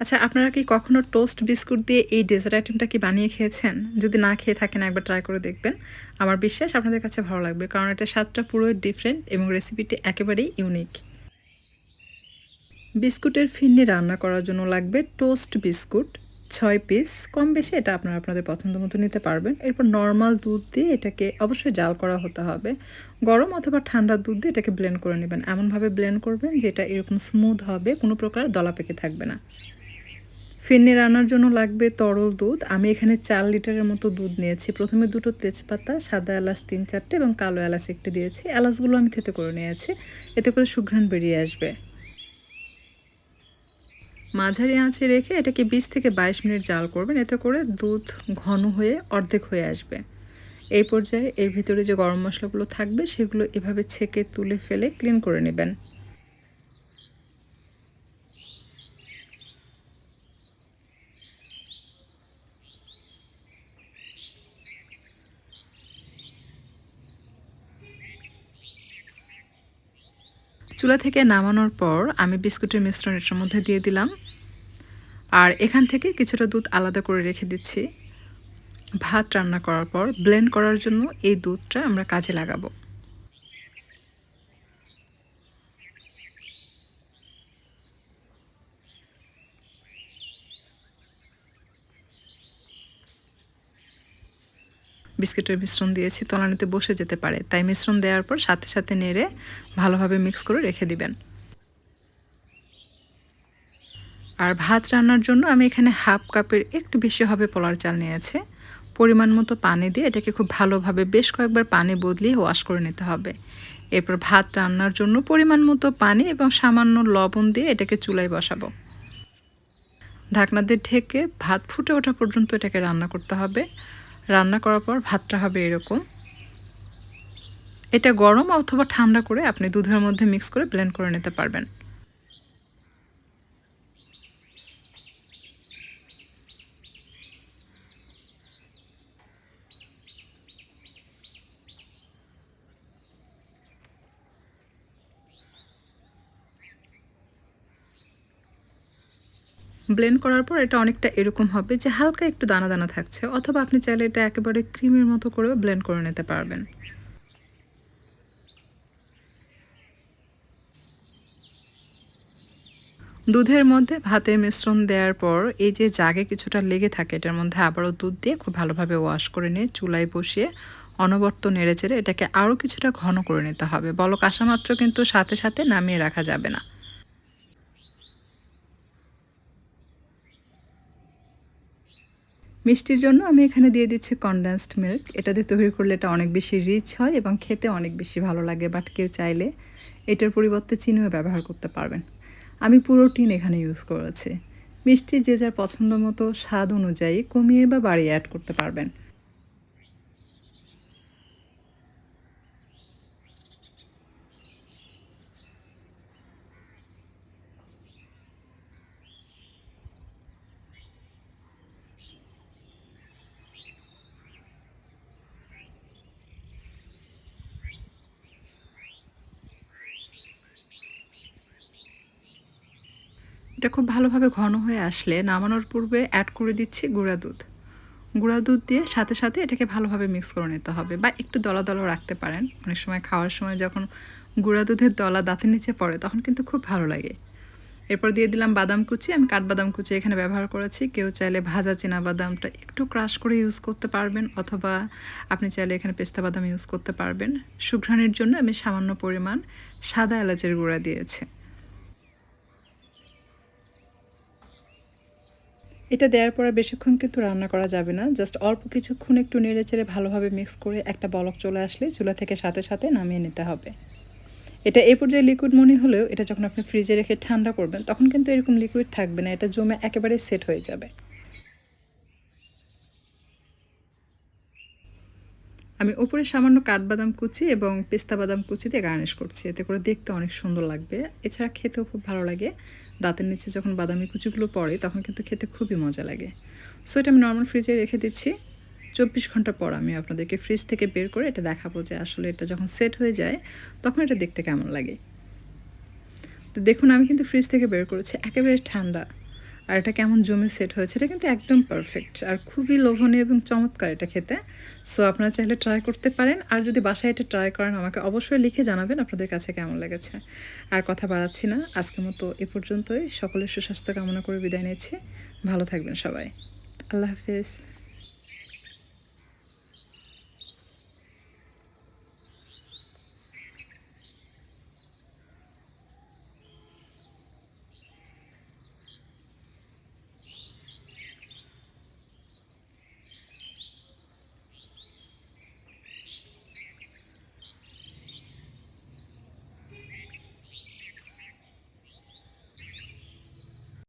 আচ্ছা আপনারা কি কখনো টোস্ট বিস্কুট দিয়ে এই ডেজার্ট আইটেমটা কি বানিয়ে খেয়েছেন? যদি না খেয়ে থাকেন, একবার ট্রাই করে দেখবেন। আমার বিশ্বাস আপনাদের কাছে ভালো লাগবে, কারণ এটা স্বাদটা পুরোই ডিফারেন্ট এবং রেসিপিটি একেবারেই ইউনিক বিস্কুটের ফিন্নি রান্না করার জন্য লাগবে টোস্ট বিস্কুট, ছয় পিস কম বেশি এটা আপনারা আপনাদের পছন্দ মতো নিতে পারবেন। এরপর নর্মাল দুধ দিয়ে এটাকে অবশ্যই জাল করা হতে হবে। গরম অথবা ঠান্ডা দুধ দিয়ে এটাকে ব্লেন্ড করে নেবেন। এমনভাবে ব্লেন্ড করবেন যেটা এরকম স্মুথ হবে, কোনো প্রকার দলা পেকে থাকবে না। ফিরনি রান্নার জন্য লাগবে তরল দুধ। আমি এখানে চার লিটারের মতো দুধ নিয়েছি। প্রথমে দুটো তেজপাতা, সাদা এলাচ তিন চারটে এবং কালো এলাচ একটি দিয়েছি। এলাচগুলো আমি থেতে করে নিয়েছি। এতে করে সুঘ্রাণ বেরিয়ে আসবে। মাঝারি আঁচে রেখে এটাকে বিশ থেকে বাইশ মিনিট জাল করবেন। এতে করে দুধ ঘন হয়ে অর্ধেক হয়ে আসবে। এই পর্যায়ে এর ভিতরে যে গরম মশলাগুলো থাকবে, সেগুলো এভাবে ছেঁকে তুলে ফেলে ক্লিন করে নেবেন। চুলা থেকে নামানোর পর আমি বিস্কুটের মিশ্রণ এটার মধ্যে দিয়ে দিলাম। আর এখান থেকে কিছুটা দুধ আলাদা করে রেখে দিচ্ছি। ভাত রান্না করার পর ব্লেন্ড করার জন্য এই দুধটা আমরা কাজে লাগাবো। বিস্কিটের মিশ্রণ দিয়েছি, তলানিতে বসে যেতে পারে। তাই মিশ্রণ দেওয়ার পর সাথে সাথে নেড়ে ভালোভাবে মিক্স করে রেখে দিবেন। আর ভাত রান্নার জন্য আমি এখানে হাফ কাপের একটু বেশি হবে পোলার চাল নিয়েছে। পরিমাণ মতো পানি দিয়ে এটাকে খুব ভালোভাবে বেশ কয়েকবার পানি বদলিয়ে ওয়াশ করে নিতে হবে। এরপর ভাত রান্নার জন্য পরিমাণ মতো পানি এবং সামান্য লবণ দিয়ে এটাকে চুলায় বসাবো। ঢাকনা দিয়ে ঢেকে ভাত ফুটে ওঠা পর্যন্ত এটাকে রান্না করতে হবে। রান্না করার পর ভাতটা হবে এরকম। এটা গরম অথবা ঠান্ডা করে আপনি দুধের মধ্যে মিক্স করে ব্লেন্ড করে নিতে পারবেন। ব্লেন্ড করার পর এটা অনেকটা এরকম হবে যে হালকা একটু দানা দানা থাকছে, অথবা আপনি চাইলে এটা একেবারে ক্রিমের মতো করেও ব্লেন্ড করে নিতে পারবেন। দুধের মধ্যে ভাতের মিশ্রণ দেওয়ার পর এই যে জাগে কিছুটা লেগে থাকে, এটার মধ্যে আবারও দুধ দিয়ে খুব ভালোভাবে ওয়াশ করে নিয়ে চুলায় বসিয়ে অনবর্ত নেড়ে চেড়ে এটাকে আরও কিছুটা ঘন করে নিতে হবে। বলক আসা মাত্র কিন্তু সাথে সাথে নামিয়ে রাখা যাবে না। মিষ্টির জন্য আমি এখানে দিয়ে দিচ্ছি কনডেন্সড মিল্ক এটা দিয়ে তৈরি করলে এটা অনেক বেশি রিচ হয় এবং খেতে অনেক বেশি ভালো লাগে বাট কেউ চাইলে এটার পরিবর্তে চিনিও ব্যবহার করতে পারবেন। আমি পুরো টিন এখানে ইউজ করেছি। মিষ্টি যে যার পছন্দ মতো স্বাদ অনুযায়ী কমিয়ে বা বাড়িয়ে অ্যাড করতে পারবেন। এটা খুব ভালোভাবে ঘন হয়ে আসলে নামানোর পূর্বে অ্যাড করে দিচ্ছি গুঁড়া দুধ। গুঁড়া দুধ দিয়ে সাথে সাথে এটাকে ভালোভাবে মিক্স করে নিতে হবে বা একটু দলা দলা রাখতে পারেন। অনেক সময় খাওয়ার সময় যখন গুঁড়া দুধের দলা দাঁতের নিচে পড়ে তখন কিন্তু খুব ভালো লাগে। এরপর দিয়ে দিলাম বাদাম কুচি। আমি কাঠবাদাম কুচি এখানে ব্যবহার করেছি। কেউ চাইলে ভাজা চীনা বাদামটা একটু ক্রাশ করে ইউজ করতে পারবেন অথবা আপনি চাইলে এখানে পেস্তা বাদাম ইউজ করতে পারবেন। সুঘ্রাণের জন্য আমি সামান্য পরিমাণ সাদা এলাচের গুঁড়া দিয়েছি। এটা দেওয়ার পরে বেশিক্ষণ কিন্তু রান্না করা যাবে না। জাস্ট অল্প কিছুক্ষণ একটু নেড়ে চেড়ে ভালোভাবে মিক্স করে একটা বলক চলে আসলে চুলা থেকে সাথে সাথে নামিয়ে নিতে হবে। এটা এ পর্যায়ে লিকুইড মনে হলেও এটা যখন আপনি ফ্রিজে রেখে ঠান্ডা করবেন, তখন কিন্তু এরকম লিকুইড থাকবে না। এটা জমে একেবারে সেট হয়ে যাবে। আমি উপরে সামান্য কাঠবাদাম কুচি এবং পেস্তা বাদাম কুচি দিয়ে গার্নিশ করছি। এতে করে দেখতে অনেক সুন্দর লাগবে। এছাড়া খেতেও খুব ভালো লাগে। দাঁতের নিচে যখন বাদামি কুচিগুলো পড়ে, তখন কিন্তু খেতে খুবই মজা লাগে। সো এটা আমি নর্মাল ফ্রিজে রেখে দিচ্ছি। চব্বিশ ঘণ্টা পর আমি আপনাদেরকে ফ্রিজ থেকে বের করে এটা দেখাবো যে আসলে এটা যখন সেট হয়ে যায়, তখন এটা দেখতে কেমন লাগে। তো দেখুন, আমি কিন্তু ফ্রিজ থেকে বের করেছি। একেবারে ঠান্ডা। আর এটা কেমন জমে সেট হয়েছে, এটা কিন্তু একদম পারফেক্ট আর খুবই লোভনীয় এবং চমৎকার এটা খেতে। সো আপনারা চাইলে ট্রাই করতে পারেন। আর যদি বাসায় এটা ট্রাই করেন, আমাকে অবশ্যই লিখে জানাবেন আপনাদের কাছে কেমন লেগেছে। আর কথা বাড়াচ্ছি না। আজকের মতো এ পর্যন্তই। সকলের সুস্বাস্থ্য কামনা করে বিদায় নিয়েছি ভালো থাকবেন সবাই। আল্লাহ হাফিজ।